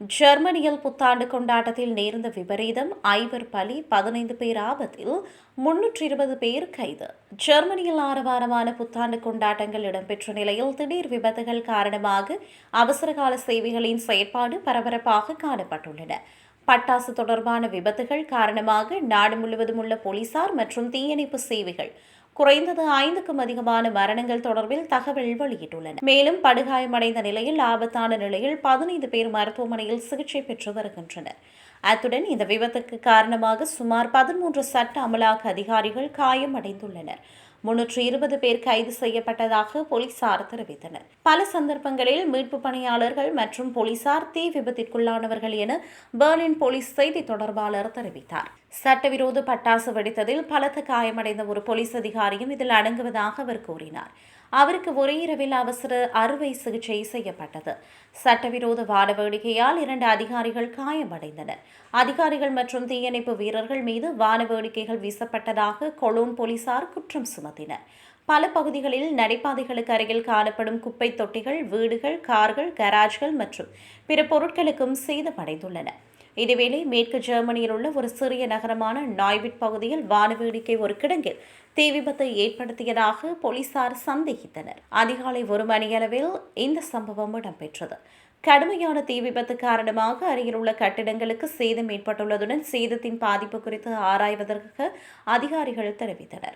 ஜெர்மனியில் புத்தாண்டு கொண்டாட்டத்தில் நேர்ந்த விபரீதம் ஐவர் பலி பதினைந்து பேர் ஆபத்தில் முன்னூற்றி இருபது பேர் கைது. ஜெர்மனியில் ஆரவாரமான புத்தாண்டு கொண்டாட்டங்கள் இடம்பெற்ற நிலையில் திடீர் விபத்துகள் காரணமாக அவசரகால சேவைகளின் செயற்பாடு பரபரப்பாக காணப்பட்டுள்ளன. பட்டாசு தொடர்பான விபத்துகள் காரணமாக நாடு முழுவதும் உள்ள போலீசார் மற்றும் தீயணைப்பு சேவைகள் குறைந்தது ஐந்துக்கும் அதிகமான மரணங்கள் தொடர்பில் தகவல் வெளியிட்டுள்ளன. மேலும் படுகாயமடைந்த நிலையில் ஆபத்தான நிலையில் பதினைந்து பேர் மருத்துவமனையில் சிகிச்சை பெற்று வருகின்றனர். அத்துடன் இந்த விபத்துக்கு காரணமாக சுமார் பதிமூன்று சட்ட அமலாக்க அதிகாரிகள் காயமடைந்துள்ளனர். முன்னூற்று இருபது பேர் கைது செய்யப்பட்டதாக போலீசார் தெரிவித்தனர். பல சந்தர்ப்பங்களில் மீட்பு பணியாளர்கள் மற்றும் போலீசார் தீ விபத்திற்குள்ளானவர்கள் என பெர்லின் போலீஸ் செய்தி தொடர்பாளர் தெரிவித்தார். சட்டவிரோத பட்டாசு வெடித்ததில் பலத்த காயமடைந்த ஒரு போலீஸ் அதிகாரியும் இதில் அடங்குவதாக அவர் கூறினார். அவருக்கு ஒரே இரவில் அவசர அறுவை சிகிச்சை செய்யப்பட்டது. சட்டவிரோத வானவேடிக்கையால் இரண்டு அதிகாரிகள் காயமடைந்தனர். அதிகாரிகள் மற்றும் தீயணைப்பு வீரர்கள் மீது வானவேடிக்கைகள் வீசப்பட்டதாக கொலோன் போலீசார் குற்றம் சுமத்தினர். பல பகுதிகளில் நடைபாதைகளுக்கு அருகில் காணப்படும் குப்பை தொட்டிகள் வீடுகள் கார்கள் கராஜ்கள் மற்றும் பிற பொருட்களுக்கும் சேதமடைந்துள்ளன. இதேவேளை மேற்கு ஜெர்மனியில் உள்ள ஒரு சிறிய நகரமான நாய்விட் பகுதியில் வானவேடிக்கை ஒரு கிடங்கில் தீ விபத்தை ஏற்படுத்தியதாக போலீசார் சந்தேகித்தனர். அதிகாலை ஒரு மணியளவில் இந்த சம்பவம் இடம்பெற்றது. கடுமையான தீ விபத்து காரணமாக அருகில் உள்ள கட்டிடங்களுக்கு சேதம் ஏற்பட்டுள்ளதுடன் சேதத்தின் பாதிப்பு குறித்து ஆராய்வதற்கு அதிகாரிகள் தெரிவித்தனர்.